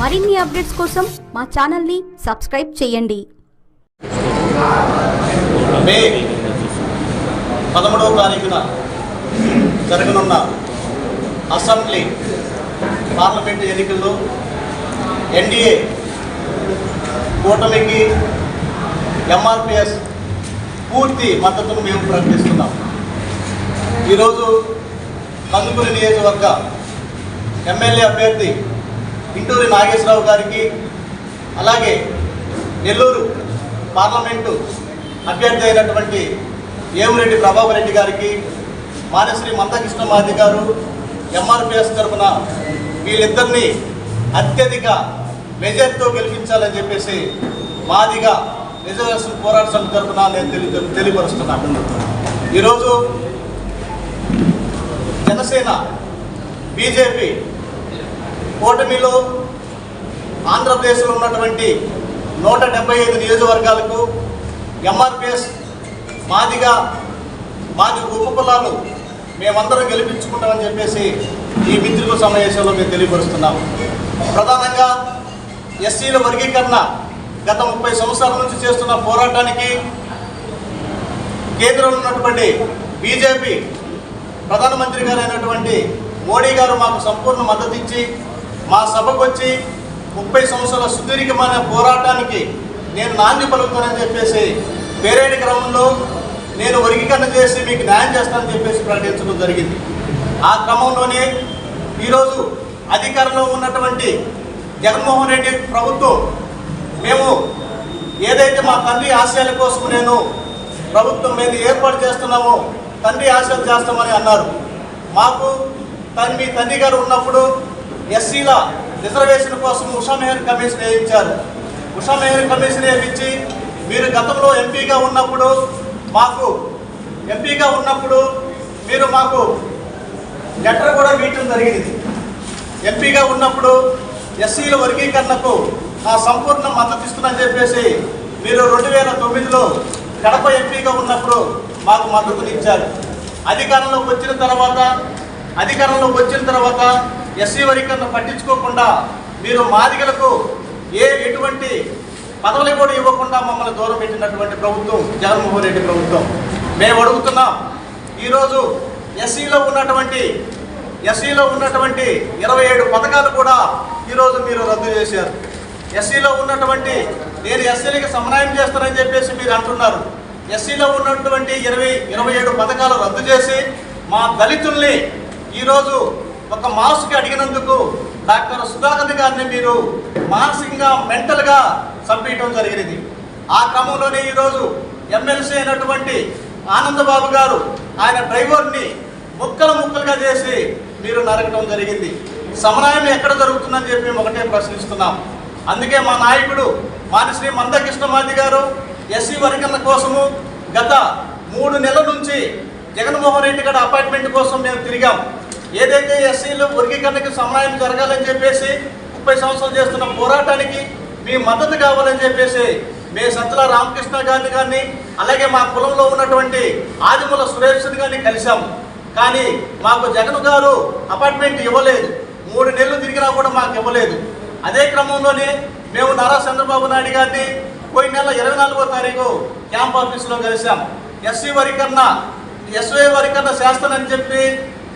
మరిన్ని అప్డేట్స్ కోసం మా ఛానల్ని సబ్స్క్రైబ్ చేయండి. మే పదమూడవ తారీఖున జరగనున్న అసెంబ్లీ పార్లమెంటు ఎన్నికల్లో ఎన్డీఏ కూటమికి ఎంఆర్పిఎస్ పూర్తి మద్దతును మేము ప్రకటిస్తున్నాం. ఈరోజు కందుకూరి నియోజకవర్గ ఎమ్మెల్యే అభ్యర్థి ఇంటూరి నాగేశ్వరరావు గారికి అలాగే నెల్లూరు పార్లమెంటు అభ్యర్థి అయినటువంటి ఏమిరెడ్డి ప్రభాకర్ రెడ్డి గారికి మానశ్రీ మందకృష్ణమాది గారు ఎంఆర్పిఎస్ తరఫున వీళ్ళిద్దరినీ అత్యధిక మెజార్టీతో గెలిపించాలని చెప్పేసి మాదిగా రిజర్వేషన్ పోరాట సమితి తరఫున నేను తెలి తెలియపరుస్తున్నాను. ఈరోజు జనసేన బీజేపీ కూటమిలో ఆంధ్రప్రదేశ్లో ఉన్నటువంటి నూట డెబ్బై ఐదు నియోజకవర్గాలకు ఎంఆర్పిఎస్ మాదిగా మాది ఉపకులాలు మేమందరం గెలిపించుకుంటామని చెప్పేసి ఈ మిత్రుల సమావేశంలో మేము తెలియపరుస్తున్నాం. ప్రధానంగా ఎస్సీల వర్గీకరణ గత ముప్పై సంవత్సరాల నుంచి చేస్తున్న పోరాటానికి కేంద్రంలో ఉన్నటువంటి బీజేపీ ప్రధానమంత్రి గారైనటువంటి మోడీ గారు మాకు సంపూర్ణ మద్దతు ఇచ్చి మా సభకు వచ్చి ముప్పై సంవత్సరాల సుదీర్ఘమైన పోరాటానికి నేను నాంది పలుకుతానని చెప్పేసి పేరేడి క్రమంలో నేను వర్గీకరణ చేసి మీకు న్యాయం చేస్తానని చెప్పేసి ప్రకటించడం జరిగింది. ఆ క్రమంలోనే ఈరోజు అధికారంలో ఉన్నటువంటి జగన్మోహన్ రెడ్డి ప్రభుత్వం మేము ఏదైతే మా తండ్రి ఆశయాల కోసం నేను ప్రభుత్వం మీద ఏర్పాటు చేస్తున్నామో తండ్రి ఆశయాలు చేస్తామని అన్నారు. మాకు తన మీ తండ్రి గారు ఉన్నప్పుడు ఎస్సీల రిజర్వేషన్ కోసం ఉషా మెహర్ కమిషన్ వేయించారు. ఉషా మెహర్ కమిషన్ వేయించి మీరు గతంలో ఎంపీగా ఉన్నప్పుడు మాకు ఎంపీగా ఉన్నప్పుడు మీరు మాకు లెటర్ కూడా వీయటం జరిగింది. ఎంపీగా ఉన్నప్పుడు ఎస్సీల వర్గీకరణకు నా సంపూర్ణ మద్దతు ఇస్తుందని చెప్పేసి మీరు రెండు వేల తొమ్మిదిలో కడప ఎంపీగా ఉన్నప్పుడు మాకు మద్దతునిచ్చారు. అధికారంలోకి వచ్చిన తర్వాత అధికారంలోకి వచ్చిన తర్వాత ఎస్సీ వర్గీకరణ పట్టించుకోకుండా మీరు మాదిగలకు ఏ ఎటువంటి పదవులు కూడా ఇవ్వకుండా మమ్మల్ని దూరం పెట్టినటువంటి ప్రభుత్వం జగన్మోహన్ రెడ్డి ప్రభుత్వం. మేము అడుగుతున్నాం ఈరోజు ఎస్సీలో ఉన్నటువంటి ఎస్సీలో ఉన్నటువంటి ఇరవై ఏడు పథకాలు కూడా ఈరోజు మీరు రద్దు చేశారు. ఎస్సీలో ఉన్నటువంటి నేను ఎస్సీలకి సమన్వయం చేస్తానని చెప్పేసి మీరు అంటున్నారు. ఎస్సీలో ఉన్నటువంటి ఇరవై ఇరవై ఏడు పథకాలు రద్దు చేసి మా దళితుల్ని ఈరోజు ఒక మాస్కి అడిగినందుకు డాక్టర్ సుధాకర్ గారిని మీరు మానసికంగా మెంటల్గా చంపేయటం జరిగినది. ఆ క్రమంలోనే ఈరోజు ఎమ్మెల్సీ అయినటువంటి ఆనందబాబు గారు ఆయన డ్రైవర్ని ముక్కలు ముక్కలుగా చేసి మీరు నరకడం జరిగింది. సమన్వయం ఎక్కడ జరుగుతుందని చెప్పి మేము ఒకటే ప్రశ్నిస్తున్నాం. అందుకే మా నాయకుడు మానిశ్రీ మందకృష్ణమాది గారు ఎస్సీ వర్గం కోసము గత మూడు నెలల నుంచి జగన్మోహన్ రెడ్డి గారి అపాయింట్మెంట్ కోసం మేము తిరిగాం. ఏదైతే ఎస్సీలు వర్గీకరణకి సమయం జరగాలని చెప్పేసి ముప్పై సంవత్సరాలు చేస్తున్న పోరాటానికి మీ మద్దతు కావాలని చెప్పేసి మీ సత్తుల రామకృష్ణ గారిని కానీ అలాగే మా కులంలో ఉన్నటువంటి ఆదిమూల సురేష్ గారిని కలిశాం. కానీ మాకు జగన్ గారు అపార్ట్మెంట్ ఇవ్వలేదు. మూడు నెలలు తిరిగినా కూడా మాకు ఇవ్వలేదు. అదే క్రమంలోనే మేము నారా చంద్రబాబు నాయుడు గారిని పోయిన నెల ఇరవై నాలుగో తారీఖు క్యాంప్ ఆఫీసులో కలిశాం. ఎస్సీ వర్గీకరణ ఎస్వై వర్గీకరణ చేస్తానని చెప్పి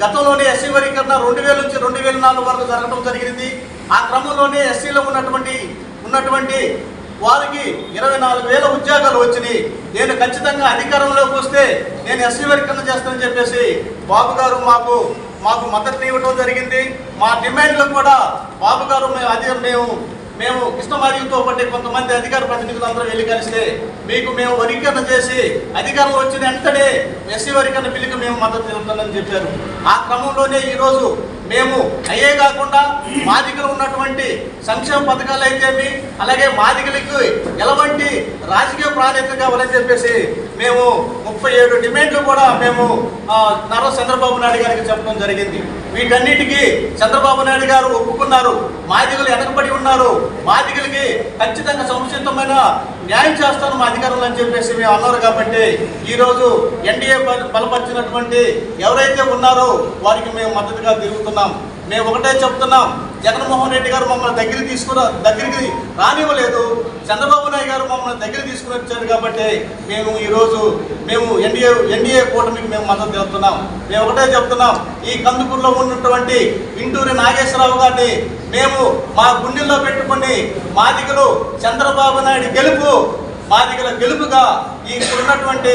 గతంలోనే ఎస్సీ వర్గీకరణ రెండు వేల నుంచి రెండు వేల నాలుగు వరకు జరగడం జరిగింది. ఆ క్రమంలోనే ఎస్సీలో ఉన్నటువంటి ఉన్నటువంటి వారికి ఇరవై నాలుగు వేల ఉద్యోగాలు వచ్చినాయి. నేను ఖచ్చితంగా అధికారంలోకి వస్తే నేను ఎస్సీ వర్గీకరణ చేస్తానని చెప్పేసి బాబు గారు మాకు మాకు మద్దతు ఇవ్వడం జరిగింది. మా డిమాండ్లు కూడా బాబు గారు మేము అదే మేము మేము కృష్ణమాదితో పట్టి కొంతమంది అధికార ప్రతినిధులు అందరూ వెళ్ళి కలిస్తే మీకు మేము వర్గీకరణ చేసి అధికారం వచ్చిన వెంటనే ఎస్సీ వర్గీకరణ బిల్లుకి మేము మద్దతు తెలుపుతామని చెప్పారు. ఆ క్రమంలోనే ఈరోజు మేము అయ్యే కాకుండా మాదిగలు ఉన్నటువంటి సంక్షేమ పథకాలు అయితేమి అలాగే మాదిగలకు ఎలాంటి రాజకీయ ప్రాధాన్యత కావాలని చెప్పేసి మేము ముప్పై ఏడు డిమాండ్లు కూడా మేము నారా చంద్రబాబు నాయుడు గారికి చెప్పడం జరిగింది. వీటన్నిటికీ చంద్రబాబు నాయుడు గారు ఒప్పుకున్నారు. మాదిగలు వెనకబడి ఉన్నారు. మాదిగలకి ఖచ్చితంగా సముచితమైన న్యాయం చేస్తాను మా అధికారులు అని చెప్పేసి మేము అన్నారు కాబట్టి ఈరోజు ఎన్డీఏ బలపరిచినటువంటి ఎవరైతే ఉన్నారో వారికి మేము మద్దతుగా తిరుగుతున్నాం. మేము ఒకటే చెప్తున్నాం. జగన్మోహన్ రెడ్డి గారు మమ్మల్ని దగ్గరికి తీసుకురా దగ్గరికి రానివ్వలేదు. చంద్రబాబు నాయుడు గారు మమ్మల్ని దగ్గర తీసుకుని వచ్చారు కాబట్టి మేము ఈరోజు మేము ఎన్డీఏ ఎన్డీఏ కూటమికి మేము మద్దతు తెలుపుతున్నాం. మేము ఒకటే చెప్తున్నాం. ఈ కందుకూరులో ఉన్నటువంటి ఇంటూరి నాగేశ్వరరావు గారిని మేము మా గుండెల్లో పెట్టుకుని మా దిగులు చంద్రబాబు నాయుడు గెలుపు మాదిగల గెలుపుగా ఈ ఉన్నటువంటి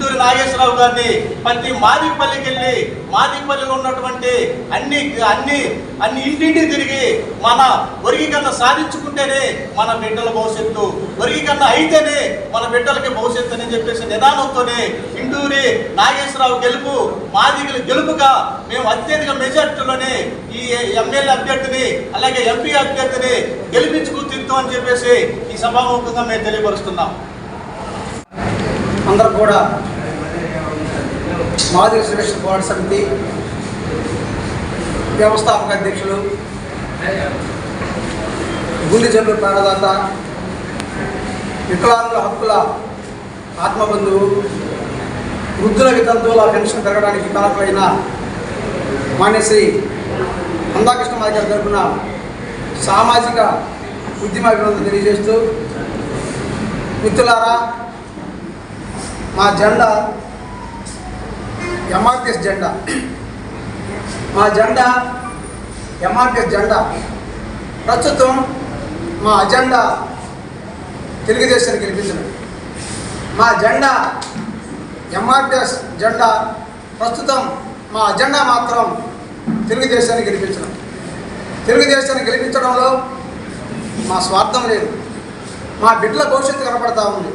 గుంటూరు నాగేశ్వరరావు గారిని ప్రతి మాదిపల్లికి వెళ్ళి మాదిపల్లిలో ఉన్నటువంటి అన్ని అన్ని అన్ని ఇంటింటి తిరిగి మన వర్గీకరణ సాధించుకుంటేనే మన బిడ్డల భవిష్యత్తు వర్గీకరణ అయితేనే మన బిడ్డలకి భవిష్యత్తు అని చెప్పేసి నిదానంతోనే ఇంటూరి నాగేశ్వరరావు గెలుపు మాదిగల గెలుపుగా మేము అత్యధిక మెజార్టీలోనే ఈ ఎమ్మెల్యే అభ్యర్థిని అలాగే ఎంపీ అభ్యర్థిని గెలిపించుకు తీరుతామని చెప్పేసి ఈ సభాముఖంగా మేము తెలియపరుస్తున్నాం. అందరూ కూడా మాదిరి రిజర్వేషన్ పోరాట సమితి వ్యవస్థాపక అధ్యక్షులు గుండె జబ్బు ప్రాణదాత వికలాంగుల హక్కుల ఆత్మబంధువు వృద్ధుల వితంతువుల పెన్షన్ పెరగడానికి కారకులైన మాన్యశ్రీ అందాకృష్ణ మాది గారి తరపున సామాజిక ఉద్యమ అభివృద్ధి తెలియజేస్తూ మిత్రులారా మా జెండా ఎంఆర్పిఎస్ జెండా. మా జెండా ఎంఆర్పిఎస్ జెండా. ప్రస్తుతం మా అజెండా తెలుగుదేశాన్ని గెలిపించడం. మా జెండా ఎంఆర్పిఎస్ జెండా ప్రస్తుతం మా అజెండా మాత్రం తెలుగుదేశాన్ని గెలిపించడం. తెలుగుదేశాన్ని గెలిపించడంలో మా స్వార్థం లేదు. మా బిడ్డల భవిష్యత్తు కనపడతా ఉంది.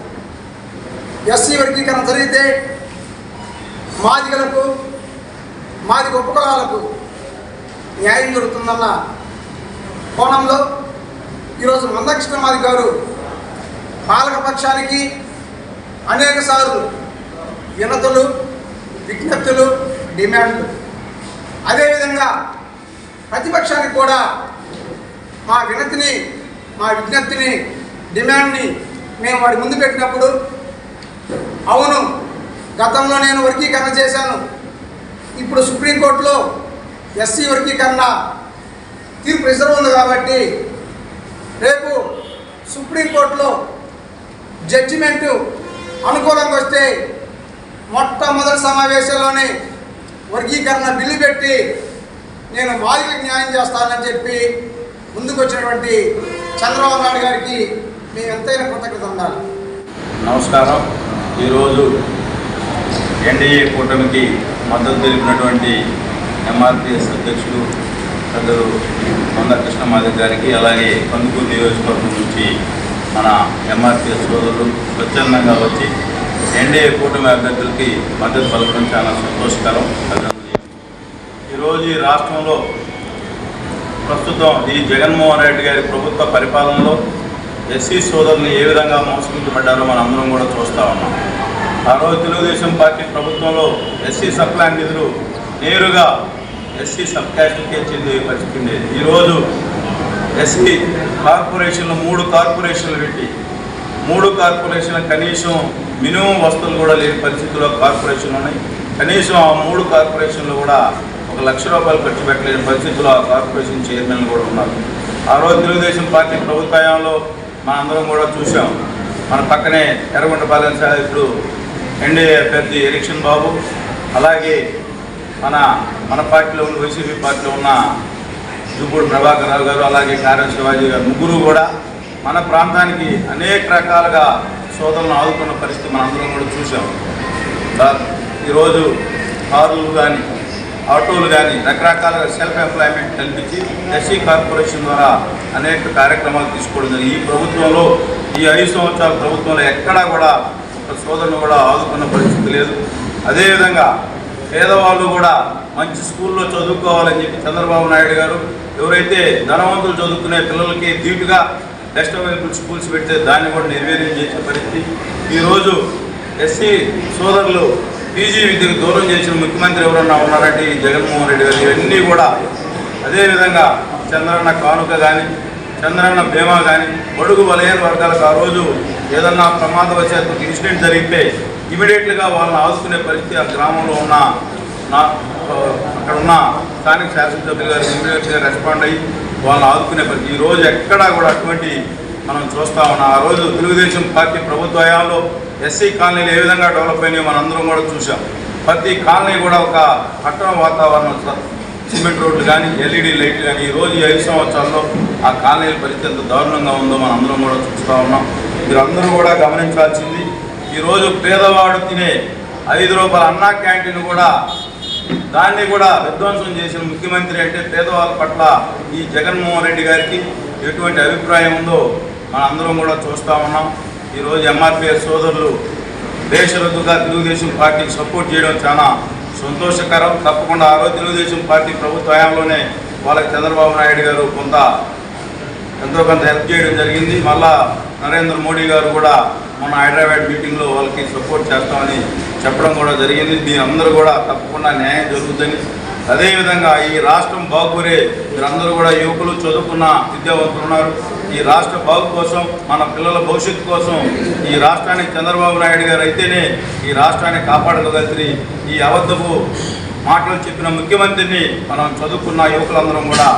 ఎస్సీ వర్గీకరణ జరిగితే మాదిగలకు మాదిగ ఉపకులాలకు న్యాయం జరుగుతుందన్న కోణంలో ఈరోజు మందకృష్ణ మాది గారు పాలకపక్షానికి అనేక సార్లు వినతులు విజ్ఞప్తులు డిమాండ్లు. అదేవిధంగా ప్రతిపక్షానికి కూడా మా వినతిని మా విజ్ఞప్తిని డిమాండ్ని మేము వాడి ముందు పెట్టినప్పుడు అవును గతంలో నేను వర్గీకరణ చేశాను. ఇప్పుడు సుప్రీంకోర్టులో ఎస్సీ వర్గీకరణ తీర్పు రిజర్వ్ ఉంది కాబట్టి రేపు సుప్రీంకోర్టులో జడ్జిమెంటు అనుకూలంగా వస్తే మొట్టమొదటి సమావేశంలోనే వర్గీకరణ బిల్లు పెట్టి నేను మాదిరికి న్యాయం చేస్తానని చెప్పి ముందుకు వచ్చినటువంటి చంద్రబాబు నాయుడు గారికి మేము ఎంతైనా కృతజ్ఞత ఉండాలి. నమస్కారం. ఈరోజు ఎన్డీఏ కూటమికి మద్దతు తెలిపినటువంటి ఎంఆర్పిఎస్ అధ్యక్షుడు పెద్దలు మంద కృష్ణమాధవ్ గారికి అలాగే కందుకూరు నియోజకవర్గం నుంచి మన ఎంఆర్పిఎస్ సోదరులు స్వచ్ఛందంగా వచ్చి ఎన్డీఏ కూటమి అభ్యర్థులకి మద్దతు పలకడం చాలా సంతోషకరం. ఈరోజు ఈ రాష్ట్రంలో ప్రస్తుతం ఈ జగన్మోహన్ రెడ్డి గారి ప్రభుత్వ పరిపాలనలో ఎస్సీ సోదరులు ఏ విధంగా మోసగించబడ్డారో మనం అందరం కూడా చూస్తూ ఉన్నాం. ఆ రోజు తెలుగుదేశం పార్టీ ప్రభుత్వంలో ఎస్సీ సప్లాన్ నిధులు నేరుగా ఎస్సీ సబ్ క్యాస్ట్కే చెందే పరిస్థితి ఉండేది ఈరోజు ఎస్సీ కార్పొరేషన్లు మూడు కార్పొరేషన్లు పెట్టి మూడు కార్పొరేషన్ల కనీసం మినిమం వస్తువులు కూడా లేని పరిస్థితుల్లో కార్పొరేషన్లు ఉన్నాయి. కనీసం ఆ మూడు కార్పొరేషన్లు కూడా ఒక లక్ష రూపాయలు ఖర్చు పెట్టలేని పరిస్థితుల్లో ఆ కార్పొరేషన్ చైర్మన్లు కూడా ఉన్నారు. ఆ రోజు తెలుగుదేశం పార్టీ ప్రభుత్వంలో మనందరం కూడా చూసాం మన పక్కనే ఎర్రగొండపాలెం ఇప్పుడు ఎన్డీఏ అభ్యర్థి ఎలక్షన్ బాబు. అలాగే మన మన పార్టీలో ఉన్న వైసీపీ పార్టీలో ఉన్న జుబ్బూడు ప్రభాకర్ రావు గారు అలాగే కారం శివాజీ గారు ముగ్గురు కూడా మన ప్రాంతానికి అనేక రకాలుగా సోదరులను ఆదుకున్న పరిస్థితి మనందరం కూడా చూసాం ఈరోజు కారులు కానీ ఆటోలు కానీ రకరకాల సెల్ఫ్ ఎంప్లాయ్మెంట్ కల్పించి ఎస్సీ కార్పొరేషన్ ద్వారా అనేక కార్యక్రమాలు తీసుకోవడం జరిగింది. ఈ ప్రభుత్వంలో ఈ ఐదు సంవత్సరాల ప్రభుత్వంలో ఎక్కడా కూడా ఒక సోదరుని కూడా ఆదుకున్న పరిస్థితి లేదు. అదేవిధంగా పేదవాళ్ళు కూడా మంచి స్కూల్లో చదువుకోవాలని చెప్పి చంద్రబాబు నాయుడు గారు ఎవరైతే ధనవంతులు చదువుకునే పిల్లలకి ధీటుగా బెస్ట్ అవైలబుల్ స్కూల్స్ పెడితే దాన్ని కూడా నిర్వీర్యం చేసే పరిస్థితి. ఈరోజు ఎస్సీ సోదరులు పీజీ విద్యకు దూరం చేసిన ముఖ్యమంత్రి ఎవరన్నా ఉన్నారంటే ఈ జగన్మోహన్ రెడ్డి గారు. ఇవన్నీ కూడా అదేవిధంగా చంద్రన్న కానుక కానీ చంద్రన్న బీమా కానీ బడుగు వలయన వర్గాలకు ఆ రోజు ఏదన్నా ప్రమాదవశాత్తు ఇన్సిడెంట్ జరిగితే ఇమీడియట్గా వాళ్ళని ఆదుకునే పరిస్థితి ఆ గ్రామంలో ఉన్న నా అక్కడ ఉన్న స్థానిక శాసనసభ్యులు గారు ఇమీడియట్గా రెస్పాండ్ అయ్యి వాళ్ళని ఆదుకునే పరిస్థితి. ఈరోజు రోజు ఎక్కడా కూడా అటువంటి మనం చూస్తా ఉన్నాం. ఆ రోజు తెలుగుదేశం పార్టీ ప్రభుత్వ హయాంలో ఎస్సీ కాలనీలు ఏ విధంగా డెవలప్ అయినాయో మనందరం కూడా చూసాం ప్రతి కాలనీ కూడా ఒక పట్టణ వాతావరణం సిమెంట్ రోడ్లు కానీ ఎల్ఈడి లైట్లు కానీ ఈరోజు రోజు ఈ ఐదు సంవత్సరాల్లో ఆ కాలనీల పరిస్థితి ఎంత దారుణంగా ఉందో మనం అందరం కూడా చూస్తూ ఉన్నాం. మీరు అందరూ కూడా గమనించాల్సింది ఈరోజు పేదవాడు తినే ఐదు రూపాయల అన్నా క్యాంటీన్ కూడా దాన్ని కూడా విధ్వంసం చేసిన ముఖ్యమంత్రి అంటే పేదవాళ్ళ పట్ల ఈ జగన్మోహన్ రెడ్డి గారికి ఎటువంటి అభిప్రాయం ఉందో అందరం కూడా చూస్తూ ఉన్నాం. ఈరోజు ఎంఆర్పిఎస్ సోదరులు దేశరద్దుగా తెలుగుదేశం పార్టీకి సపోర్ట్ చేయడం చాలా సంతోషకరం. తప్పకుండా ఆ రోజు తెలుగుదేశం పార్టీ ప్రభుత్వ హయాంలోనే వాళ్ళకి చంద్రబాబు నాయుడు గారు కొంత ఎంతో కొంత హెల్ప్ చేయడం జరిగింది. మళ్ళా నరేంద్ర మోడీ గారు కూడా మొన్న హైదరాబాద్ మీటింగ్లో వాళ్ళకి సపోర్ట్ చేస్తామని చెప్పడం కూడా జరిగింది. దీని అందరూ కూడా తప్పకుండా న్యాయం జరుగుతుందని అదేవిధంగా ఈ రాష్ట్రం బాగురే మీరందరూ కూడా యువకులు చదువుకున్న విద్యావంతులు ఉన్నారు. ఈ రాష్ట్ర బాగు కోసం మన పిల్లల భవిష్యత్తు కోసం ఈ రాష్ట్రానికి చంద్రబాబు నాయుడు గారు అయితేనే ఈ రాష్ట్రాన్ని కాపాడగలిగి ఈ అబద్ధపు మాటలు చెప్పిన ముఖ్యమంత్రిని మనం చదువుకున్న యువకులందరం కూడా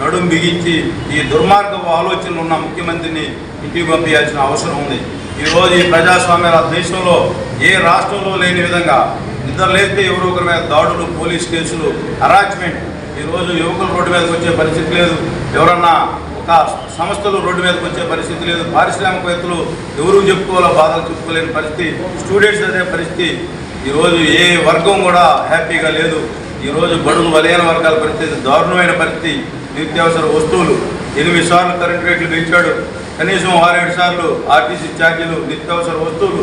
నడుం బిగించి ఈ దుర్మార్గపు ఆలోచనలు ఉన్న ముఖ్యమంత్రిని ఇంటికి పంపించాల్సిన అవసరం ఉంది. ఈరోజు ఈ ప్రజాస్వామ్య దేశంలో ఏ రాష్ట్రంలో లేని విధంగా నిద్ర లేస్తే ఎవరో ఒకరి మీద దాడులు పోలీస్ కేసులు హరాచ్మెంట్ ఈరోజు యువకులు రోడ్డు మీదకి వచ్చే పరిస్థితి లేదు. ఎవరన్నా ఒక సంస్థలు రోడ్డు మీదకి వచ్చే పరిస్థితి లేదు. పారిశ్రామికవేత్తలు ఎవరు చెప్పుకోవాలో బాధలు చెప్పుకోలేని పరిస్థితి. స్టూడెంట్స్ అనే పరిస్థితి. ఈరోజు ఏ వర్గం కూడా హ్యాపీగా లేదు. ఈరోజు బడుగు బలహీన వర్గాల పరిస్థితి దారుణమైన పరిస్థితి. నిత్యావసర వస్తువులు. ఎనిమిది సార్లు కరెంట్ రేట్లు పెంచాడు. కనీసం ఆరేడు సార్లు ఆర్టీసీ ఛార్జీలు నిత్యావసర వస్తువులు.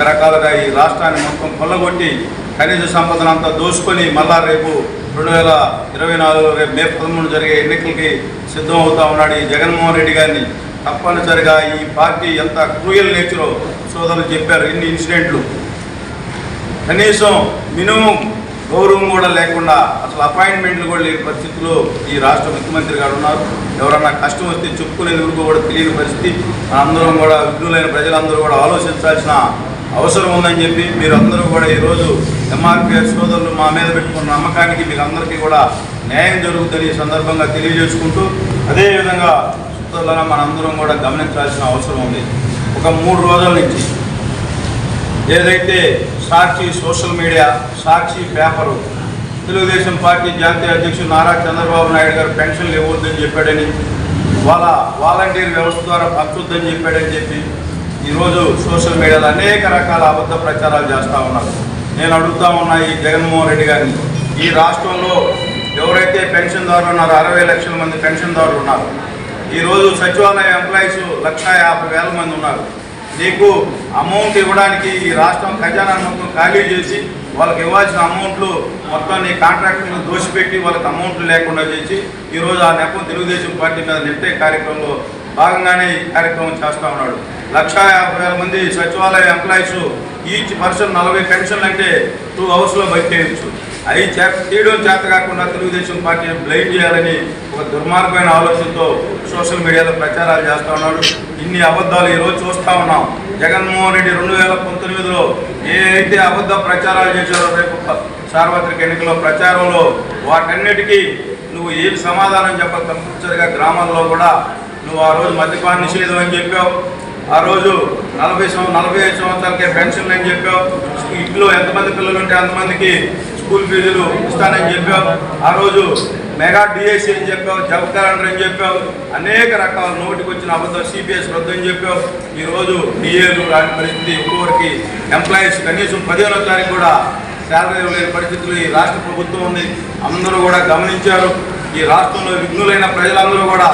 రకరకాలుగా ఈ రాష్ట్రాన్ని మొత్తం కొల్లగొట్టి ఖనిజ సంపదను అంతా దోసుకొని మళ్ళా రేపు రెండు వేల ఇరవై నాలుగులో రేపు మే పదమూడు జరిగే ఎన్నికలకి సిద్ధం అవుతా ఉన్నాడు ఈ జగన్మోహన్ రెడ్డి గారిని. తప్పనిసరిగా ఈ పార్టీ ఎంత క్రూయల్ నేచరో సోదరులు చెప్పారు ఇన్ని ఇన్సిడెంట్లు. కనీసం మినిమం గౌరవం కూడా లేకుండా అసలు అపాయింట్మెంట్లు కూడా లేని పరిస్థితిలో ఈ రాష్ట్ర ముఖ్యమంత్రి గారు ఉన్నారు. ఎవరన్నా కష్టం వస్తే చెప్పుకునేది ఎవరికో కూడా తెలియని పరిస్థితి. అందరం కూడా విఘ్నులైన ప్రజలందరూ కూడా ఆలోచించాల్సిన అవసరం ఉందని చెప్పి మీరు అందరూ కూడా ఈరోజు ఎంఆర్పిఎస్ సోదరులు మా మీద పెట్టుకున్న నమ్మకానికి మీరు అందరికీ కూడా న్యాయం జరుగుతుంది ఈ సందర్భంగా తెలియజేసుకుంటూ అదేవిధంగా సోదరులను మనందరం కూడా గమనించాల్సిన అవసరం ఉంది. ఒక మూడు రోజుల నుంచి ఏదైతే Sakshi social media Sakshi paper Telugu Desam party జాతీయ అధ్యక్షుడు నారా చంద్రబాబు నాయుడు గారు పెన్షన్లు ఇవ్వద్దని చెప్పాడని వాళ్ళ వాలంటీర్ వ్యవస్థ ద్వారా పంచొద్దని చెప్పాడని చెప్పి ఈరోజు సోషల్ మీడియాలో అనేక రకాల అబద్ధ ప్రచారాలు చేస్తూ ఉన్నారు. నేను అడుగుతా ఉన్నా ఈ జగన్మోహన్ రెడ్డి గారిని. ఈ రాష్ట్రంలో ఎవరైతే పెన్షన్దారులు ఉన్నారో అరవై లక్షల మంది పెన్షన్దారులు ఉన్నారు. ఈరోజు సచివాలయ ఎంప్లాయీస్ లక్ష యాభై వేల మంది ఉన్నారు. నీకు అమౌంట్ ఇవ్వడానికి ఈ రాష్ట్రం ఖజానా మొత్తం ఖాళీ చేసి వాళ్ళకి ఇవ్వాల్సిన అమౌంట్లు మొత్తం నీ కాంట్రాక్టర్లు దోషిపెట్టి వాళ్ళకి అమౌంట్లు లేకుండా చేసి ఈరోజు ఆ నెపం తెలుగుదేశం పార్టీ మీద నెట్టే కార్యక్రమంలో భాగంగానే ఈ కార్యక్రమం చేస్తూ ఉన్నాడు. లక్షా యాభై వేల మంది సచివాలయ ఎంప్లాయీస్ ఈచ్ పర్సన్ నలభై పెన్షన్లు అంటే టూ అవర్స్లో బయటేయచ్చు అవి చే తీయడం చేత కాకుండా తెలుగుదేశం పార్టీని బ్లైమ్ చేయాలని ఒక దుర్మార్గమైన ఆలోచనతో సోషల్ మీడియాలో ప్రచారాలు చేస్తూ ఉన్నాడు. ఇన్ని అబద్ధాలు ఈరోజు చూస్తూ ఉన్నాం. జగన్మోహన్ రెడ్డి రెండు వేల పంతొమ్మిదిలో ఏ అయితే అబద్ధ ప్రచారాలు చేశారో రేపు సార్వత్రిక ఎన్నికల ప్రచారంలో వాటన్నిటికీ నువ్వు ఏం సమాధానం చెప్పాలి? కంపల్సరిగా గ్రామాల్లో కూడా నువ్వు ఆ రోజు మద్యపాన నిషేధం అని చెప్పావు. ఆ రోజు నలభై నలభై ఐదు సంవత్సరాలకే పెన్షన్లు అని చెప్పావు. ఇంట్లో ఎంతమంది పిల్లలు ఉంటే అంతమందికి స్కూల్ ఫీజులు ఇస్తానని చెప్పావు. ఆ రోజు మెగా డిఎస్సీ అని చెప్పావు జబ్ క్యాలెండర్ అని చెప్పావు. అనేక రకాల నోటికి వచ్చిన అబద్ధం సిపిఎస్ రద్దు అని చెప్పావు. ఈరోజు డిఏలు రాని పరిస్థితి ఒక్కొక్కరికి ఎంప్లాయీస్ కనీసం పదిహేనో తారీఖు కూడా శాలరీ లేని పరిస్థితులు ఈ రాష్ట్ర ప్రభుత్వం ఉంది. అందరూ కూడా గమనించారు. ఈ రాష్ట్రంలో విఘ్నులైన ప్రజలందరూ కూడా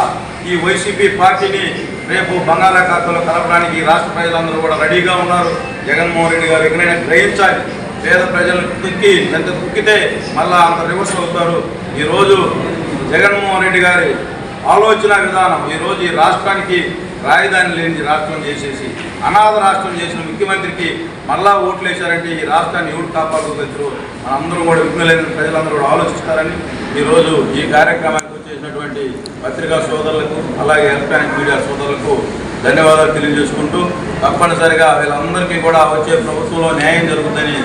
ఈ వైసీపీ పార్టీని రేపు బంగాళాఖాతంలో కలపడానికి ఈ రాష్ట్ర ప్రజలందరూ కూడా రెడీగా ఉన్నారు. జగన్మోహన్ రెడ్డి గారు ఎక్కడైనా గ్రహించాలి. పేద ప్రజలను తొక్కి ఎంత తొక్కితే మళ్ళా అంత రివర్స్ అవుతారు. ఈరోజు జగన్మోహన్ రెడ్డి గారి ఆలోచన విధానం ఈరోజు ఈ రాష్ట్రానికి రాజధాని లేని రాష్ట్రం చేసేసి అనాథ రాష్ట్రం చేసిన ముఖ్యమంత్రికి మళ్ళా ఓట్లు వేశారంటే ఈ రాష్ట్రాన్ని ఎవరు కాపాడుకోవచ్చు మనందరూ కూడా విఘ్నులైన ప్రజలందరూ కూడా ఆలోచిస్తారని ఈరోజు ఈ కార్యక్రమానికి వచ్చేసినటువంటి పత్రికా సోదరులకు అలాగే ఎలక్ట్రానిక్ మీడియా సోదరులకు ధన్యవాదాలు తెలియజేసుకుంటూ తప్పనిసరిగా వీళ్ళందరికీ కూడా వచ్చే ప్రభుత్వంలో న్యాయం జరుగుతుందని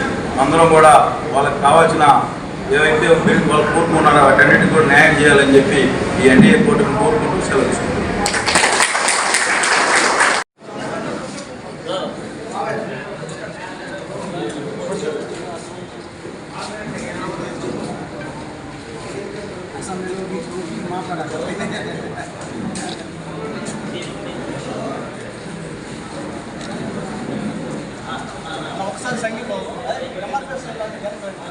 అందరం కూడా వాళ్ళకి కావాల్సిన ఏవైతే వాళ్ళు కోరుకున్నారో వాటన్నిటికీ కూడా న్యాయం చేయాలని చెప్పి ఈ ఎన్డీఏ కోర్టును కోరుకుంటూ はい。